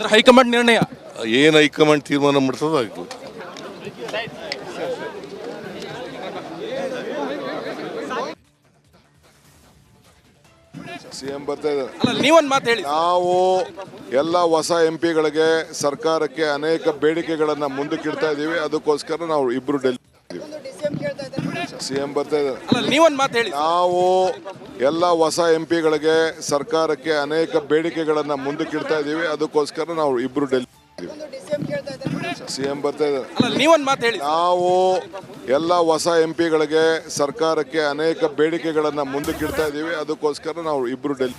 ಅಂದ್ರೆ ಹೈಕಮಾಂಡ್ ನಿರ್ಣಯ. ಏನು ಹೈಕಮಾಂಡ್ ತೀರ್ಮಾನ ಮಾಡ್ತದ ಸಿ ಸಿಎಂ ಬರ್ತಾ ಇದ್ದಾರೆ. ಅಲ್ಲ ನೀವೊಂದು ಮಾತು ಹೇಳಿ. ನಾವು ಎಲ್ಲ ಹೊಸ ಎಂ ಪಿಗಳಿಗೆ ಸರ್ಕಾರಕ್ಕೆ ಅನೇಕ ಬೇಡಿಕೆಗಳನ್ನ ಮುಂದಕ್ಕಿಡ್ತಾ ಇದ್ದೀವಿ ಅದಕ್ಕೋಸ್ಕರ ನಾವು ಇಬ್ರು ಡೆಲ್ಲಿ ಸಿಎಂ ಬರ್ತಾ ಇದ್ದಾರೆ. ಅಲ್ಲ ನೀವೊಂದು ಮಾತು ಹೇಳಿ. ನಾವು ಎಲ್ಲ ಹೊಸ ಎಂ ಪಿಗಳಿಗೆ ಸರ್ಕಾರಕ್ಕೆ ಅನೇಕ ಬೇಡಿಕೆಗಳನ್ನ ಮುಂದಕ್ಕಿಡ್ತಾ ಇದ್ದೀವಿ. ಅದಕ್ಕೋಸ್ಕರ ನಾವು ಇಬ್ರು ಡೆಲ್ಲಿ ಸಿಎಂ ಬರ್ತಾ ಇದ್ದಾರೆ. ಅಲ್ಲ ನೀವೊಂದು ಮಾತು ಹೇಳಿ. ನಾವು ಎಲ್ಲ ಹೊಸ ಎಂ ಪಿಗಳಿಗೆ ಸರ್ಕಾರಕ್ಕೆ ಅನೇಕ ಬೇಡಿಕೆಗಳನ್ನ ಮುಂದಕ್ಕಿಡ್ತಾ ಇದ್ದೀವಿ. ಅದಕ್ಕೋಸ್ಕರ ನಾವು ಇಬ್ರು ಡೆಲ್ಲಿ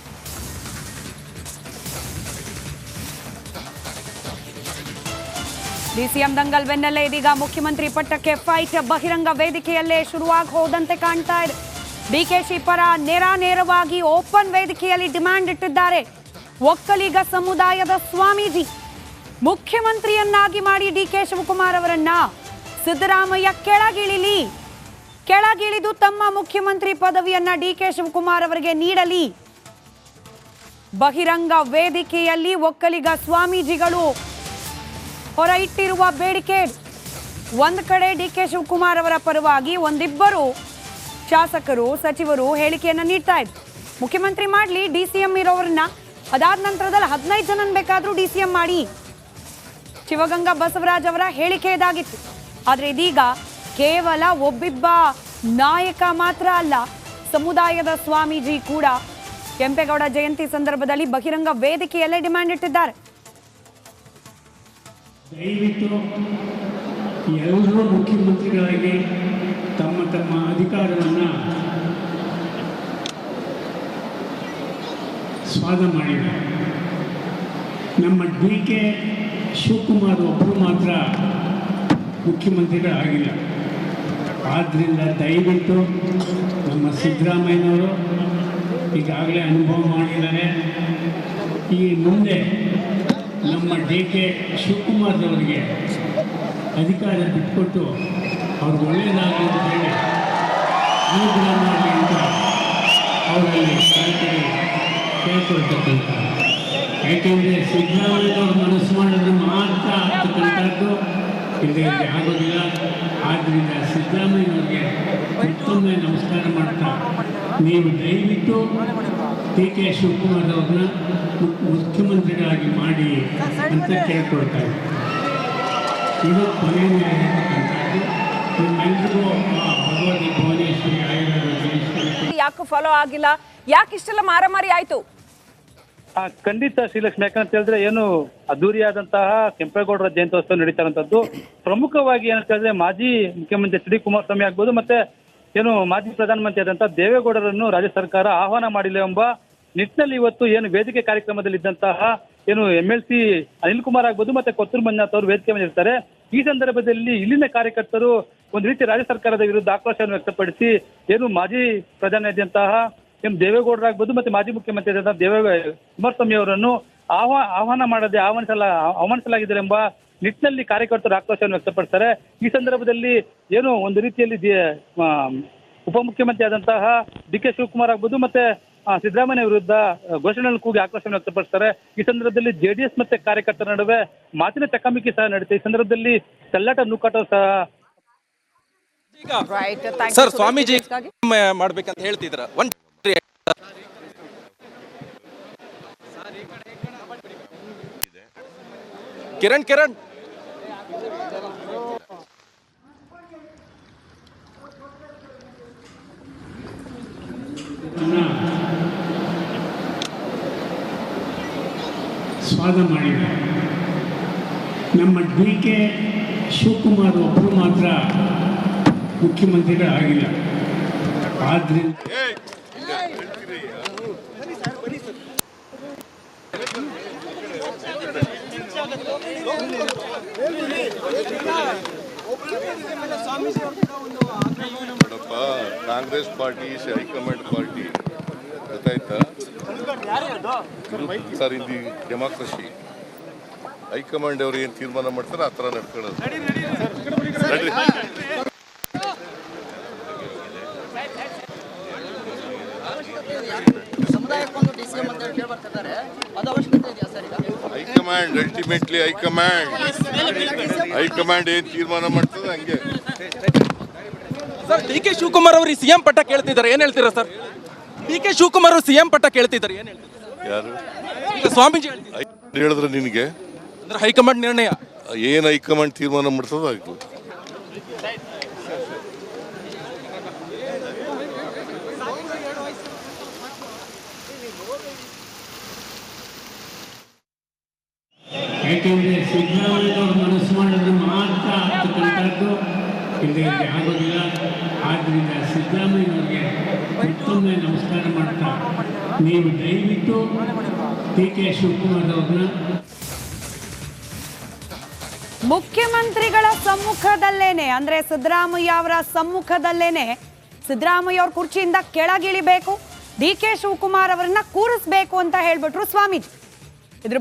ಡಿಸಿಎಂ ದಂಗಲ್ ಬೆನ್ನಲ್ಲೇ ಇದೀಗ ಮುಖ್ಯಮಂತ್ರಿ ಪಟ್ಟಕ್ಕೆ ಫೈಟ್, ಬಹಿರಂಗ ವೇದಿಕೆಯಲ್ಲೇ ಶುರುವಾಗಿ ಹೋದಂತೆ ಕಾಣ್ತಾ ಇದೆ. ಡಿಕೆಶಿ ಪರ ನೇರ ನೇರವಾಗಿ ಓಪನ್ ವೇದಿಕೆಯಲ್ಲಿ ಡಿಮ್ಯಾಂಡ್ ಇಟ್ಟಿದ್ದಾರೆ. ಒಕ್ಕಲಿಗ ಸಮುದಾಯದ ಸ್ವಾಮೀಜಿ. ಮುಖ್ಯಮಂತ್ರಿಯನ್ನಾಗಿ ಮಾಡಿ ಡಿಕೆ ಶಿವಕುಮಾರ್ ಅವರನ್ನ ಸಿದ್ದರಾಮಯ್ಯ ಕೆಳಗಿಳಿಲಿ. ಕೆಳಗಿಳಿದು ತಮ್ಮ ಮುಖ್ಯಮಂತ್ರಿ ಪದವಿಯನ್ನ ಡಿಕೆ ಶಿವಕುಮಾರ್ ಅವರಿಗೆ ನೀಡಲಿ. ಬಹಿರಂಗ ವೇದಿಕೆಯಲ್ಲಿ ಒಕ್ಕಲಿಗ ಸ್ವಾಮೀಜಿಗಳು ಹೊರ ಇಟ್ಟಿರುವ ಬೇಡಿಕೆ. ಒಂದು ಕಡೆ ಡಿ ಕೆ ಶಿವಕುಮಾರ್ ಅವರ ಪರವಾಗಿ ಒಂದಿಬ್ಬರು ಶಾಸಕರು, ಸಚಿವರು ಹೇಳಿಕೆಯನ್ನು ನೀಡ್ತಾ ಇದ್ರು. ಮುಖ್ಯಮಂತ್ರಿ ಮಾಡಲಿ, ಡಿ ಸಿ ಎಂ ಇರೋರನ್ನ ಅದಾದ ನಂತರದಲ್ಲಿ ಹದಿನೈದು ಜನ ಬೇಕಾದರೂ ಡಿ ಸಿ ಎಂ ಮಾಡಿ. ಶಿವಗಂಗಾ ಬಸವರಾಜ್ ಅವರ ಹೇಳಿಕೆ ಇದಾಗಿತ್ತು. ಆದರೆ ಇದೀಗ ಕೇವಲ ಒಬ್ಬಿಬ್ಬ ನಾಯಕ ಮಾತ್ರ ಅಲ್ಲ, ಸಮುದಾಯದ ಸ್ವಾಮೀಜಿ ಕೂಡ. ಕೆಂಪೇಗೌಡ ಜಯಂತಿ ಸಂದರ್ಭದಲ್ಲಿ ಬಹಿರಂಗ ವೇದಿಕೆಯಲ್ಲೇ ಡಿಮ್ಯಾಂಡ್ ಇಟ್ಟಿದ್ದಾರೆ. ದಯವಿಟ್ಟು ಎಲ್ಲರೂ ಮುಖ್ಯಮಂತ್ರಿಗಳಾಗಿ ತಮ್ಮ ತಮ್ಮ ಅಧಿಕಾರವನ್ನು ಸ್ವಾದ ಮಾಡಿದ್ದಾರೆ. ನಮ್ಮ ಡಿ ಕೆ ಶಿವಕುಮಾರ್ ಒಬ್ಬರು ಮಾತ್ರ ಮುಖ್ಯಮಂತ್ರಿಗಳಾಗಿಲ್ಲ. ಆದ್ದರಿಂದ ದಯವಿಟ್ಟು ನಮ್ಮ ಸಿದ್ದರಾಮಯ್ಯನವರು ಈಗಾಗಲೇ ಅನುಭವ ಮಾಡಿದ್ದಾರೆ. ಈ ಮುಂದೆ ನಮ್ಮ ಡಿ ಕೆ ಶಿವಕುಮಾರ್ನವರಿಗೆ ಅಧಿಕಾರ ಬಿಟ್ಕೊಟ್ಟು ಅವ್ರಿಗೆ ಒಳ್ಳೆಯದಾಗಲಿ ಅಂತ ಹೇಳಿ ಅನುಗ್ರಹ ಮಾಡಲಿ ಅಂತ ಅವರಲ್ಲಿ ಕಾರ್ಯಕ್ರಮ ಕೇಳ್ಕೊಳ್ತಕ್ಕಂಥ. ಯಾಕೆಂದರೆ ಸಿದ್ದರಾಮಯ್ಯನವ್ರು ಮನಸ್ಸು ಮಾಡಿದ್ರೆ ಮಾತ್ರ ಆಗ್ತಕ್ಕಂಥದ್ದು ಇಲ್ಲಿ ಆಗೋದಿಲ್ಲ. ಆದ್ದರಿಂದ ಸಿದ್ದರಾಮಯ್ಯನವ್ರಿಗೆ ಮತ್ತೊಮ್ಮೆ ನಮಸ್ಕಾರ ನೀವು ದಯವಿಟ್ಟು ಟಿ ಕೆ ಶಿವಕುಮಾರ್ ಅವ್ರನ್ನ ಮುಖ್ಯಮಂತ್ರಿಗಳಾಗಿ ಮಾಡಿ ಅಂತ ಕೇಳ್ಕೊಳ್ತಾ ಇದ್ದೀನಿ ಇದು ಕೊನೆಯ ಯಾಕೆ ಫಾಲೋ ಆಗಿಲ್ಲ? ಯಾಕೆ ಇಷ್ಟೆಲ್ಲ ಮಾರಾಮಾರಿ ಆಯ್ತು? ಆ, ಖಂಡಿತ ಶ್ರೀಲಕ್ಷ್ಮಿ ಯಾಕಂತ ಹೇಳಿದ್ರೆ ಏನು ಅದ್ದೂರಿಯಾದಂತಹ ಕೆಂಪೇಗೌಡರ ಜಯಂತ್ಯೋತ್ಸವ ನಡೀತಾರಂತದ್ದು ಪ್ರಮುಖವಾಗಿ ಏನಂತ ಹೇಳಿದ್ರೆ ಮಾಜಿ ಮುಖ್ಯಮಂತ್ರಿ ಎಚ್ ಡಿ ಕುಮಾರಸ್ವಾಮಿ ಆಗ್ಬೋದು ಮತ್ತೆ ಏನು ಮಾಜಿ ಪ್ರಧಾನಮಂತ್ರಿ ಆದಂತಹ ದೇವೇಗೌಡರನ್ನು ರಾಜ್ಯ ಸರ್ಕಾರ ಆಹ್ವಾನ ಮಾಡಿಲ್ಲ ಎಂಬ ನಿಟ್ಟಿನಲ್ಲಿ ಇವತ್ತು ಏನು ವೇದಿಕೆ ಕಾರ್ಯಕ್ರಮದಲ್ಲಿ ಇದ್ದಂತಹ ಏನು M L C Anil Kumar ಆಗ್ಬೋದು ಮತ್ತೆ ಕೊತ್ತೂರು ಮಂಜುನಾಥ್ ಅವರು ವೇದಿಕೆ ಮೇಲೆ ಇರ್ತಾರೆ ಈ ಸಂದರ್ಭದಲ್ಲಿ ಇಲ್ಲಿನ ಕಾರ್ಯಕರ್ತರು ಒಂದು ರೀತಿ ರಾಜ್ಯ ಸರ್ಕಾರದ ವಿರುದ್ಧ ಆಕ್ರೋಶವನ್ನು ವ್ಯಕ್ತಪಡಿಸಿ ಏನು ಮಾಜಿ ಪ್ರಧಾನಿಯಾದಂತಹ ಎಂ ದೇವೇಗೌಡರಾಗ್ಬೋದು ಮತ್ತೆ ಮಾಜಿ ಮುಖ್ಯಮಂತ್ರಿ ಆದಂತಹ ದೇವೇ ಕುಮಾರಸ್ವಾಮಿ ಅವರನ್ನು ಆಹ್ವಾ, ಆಹ್ವಾನ ಮಾಡದೆ ಆಹ್ವಾನಿಸಲ ಆಹ್ವಾನಿಸಲಾಗಿದೆ ಎಂಬ ನಿಟ್ಟಿನಲ್ಲಿ ಕಾರ್ಯಕರ್ತರು ಆಕ್ರೋಶವನ್ನು ವ್ಯಕ್ತಪಡಿಸ್ತಾರೆ. ಈ ಸಂದರ್ಭದಲ್ಲಿ ಏನು ಒಂದು ರೀತಿಯಲ್ಲಿ ದಿ- ಆ, ಉಪಮುಖ್ಯಮಂತ್ರಿ ಆದಂತಹ ಡಿ ಕೆ ಶಿವಕುಮಾರ್ ಆಗ್ಬೋದು ಮತ್ತೆ ಸಿದ್ದರಾಮಯ್ಯ ವಿರುದ್ಧ ಘೋಷಣೆಗಳನ್ನು ಕೂಗಿ ಆಕ್ರೋಶ ವ್ಯಕ್ತಪಡಿಸ್ತಾರೆ. ಈ ಸಂದರ್ಭದಲ್ಲಿ ಜೆಡಿಎಸ್ ಮತ್ತೆ ಕಾರ್ಯಕರ್ತರ ನಡುವೆ ಮಾತಿನ ಚಕಮಕಿ ಸಹ ನಡೆಯುತ್ತೆ ಈ ಸಂದರ್ಭದಲ್ಲಿ ಚಲ್ಲಾಟ ನೂಕಾಟ ಸಹ ಸರ್ ಸ್ವಾಮೀಜಿ ಮಾಡ್ಬೇಕಂತ ಹೇಳ್ತಿದ್ರ. ಒಂದ್ ಕಿರಣ್ ಕಿರಣ್. ಸ್ವಾದ ಮಾಡಿದ. ನಮ್ಮ ಡಿ ಕೆ ಶಿವಕುಮಾರ್ ಒಬ್ಬರು ಮಾತ್ರ ಮುಖ್ಯಮಂತ್ರಿಗಳಾಗಿಲ್ಲ ಆದ್ದರಿಂದ ನೋಡಪ್ಪ, Congress party high command party, ಗೊತ್ತಾಯ್ತಾ? ಸರ್, ಇಲ್ಲಿ ಡೆಮಾಕ್ರಸಿ. ಹೈಕಮಾಂಡ್ ಅವ್ರು ಏನು ತೀರ್ಮಾನ ಮಾಡ್ತಾರೆ ಆ ಥರ ನಡ್ಕೊಳ್ಳೋದು. High command ultimately high command. High command ಏನ್ ತೀರ್ಮಾನ ಮಾಡ್ತದೆ ಹಂಗೆ. ಸರ್ ಡಿ ಕೆ ಶಿವಕುಮಾರ್ ಅವರು ಸಿಎಂ ಪಟ್ಟ ಕೇಳ್ತಿದ್ದಾರೆ. ಏನ್ ಹೇಳ್ತೀರಾ ಸರ್? ಡಿ ಕೆ ಶಿವಕುಮಾರ್ ಅವರು ಸಿಎಂ ಪಟ್ಟ ಕೇಳ್ತಿದ್ದಾರೆ. ಏನ್ ಹೇಳ್ತೀರಾ ಯಾರು? ಸ್ವಾಮೀಜಿ ಹೇಳ್ತಿದ್ದಾರೆ. ಹೇಳಿದ್ರೆ ನಿನಗೆ. ಅಂದ್ರೆ ಹೈಕಮಾಂಡ್ ನಿರ್ಣಯ. ಏನ್ ಹೈಕಮಾಂಡ್ ತೀರ್ಮಾನ ಮಾಡ್ತದ ಆಗ್ತದೆ ಯಾಕೆಂದರೆ ಸಿದ್ದರಾಮಯ್ಯನವ್ರು ಮನಸ್ಸು ಮಾಡಿದ್ರೆ ಮಾತ್ರ ಆಗ್ತಕ್ಕಂಥದ್ದು ಇಲ್ಲಿ ಆಗೋದಿಲ್ಲ. ಆದ್ದರಿಂದ ಸಿದ್ದರಾಮಯ್ಯನವ್ರಿಗೆ ಮತ್ತೊಮ್ಮೆ ನಮಸ್ಕಾರ ಮಾಡ್ತಾ ನೀವು ದಯವಿಟ್ಟು ಟಿ ಕೆ ಶಿವಕುಮಾರ್ ಅವ್ರನ್ನ ಮುಖ್ಯಮಂತ್ರಿಗಳ ಸಮ್ಮುಖದಲ್ಲೇನೆ, ಅಂದ್ರೆ ಸಿದ್ದರಾಮಯ್ಯ ಅವರ ಸಮ್ಮುಖದಲ್ಲೇನೆ ಸಿದ್ದರಾಮಯ್ಯ ಅವ್ರ ಕುರ್ಚಿಯಿಂದ ಕೆಳಗಿಳಿಬೇಕು ಡಿ ಕೆ ಶಿವಕುಮಾರ್ ಅವರನ್ನ ಕೂರಿಸ್ಬೇಕು ಅಂತ ಹೇಳ್ಬಿಟ್ರು ಸ್ವಾಮೀಜಿ.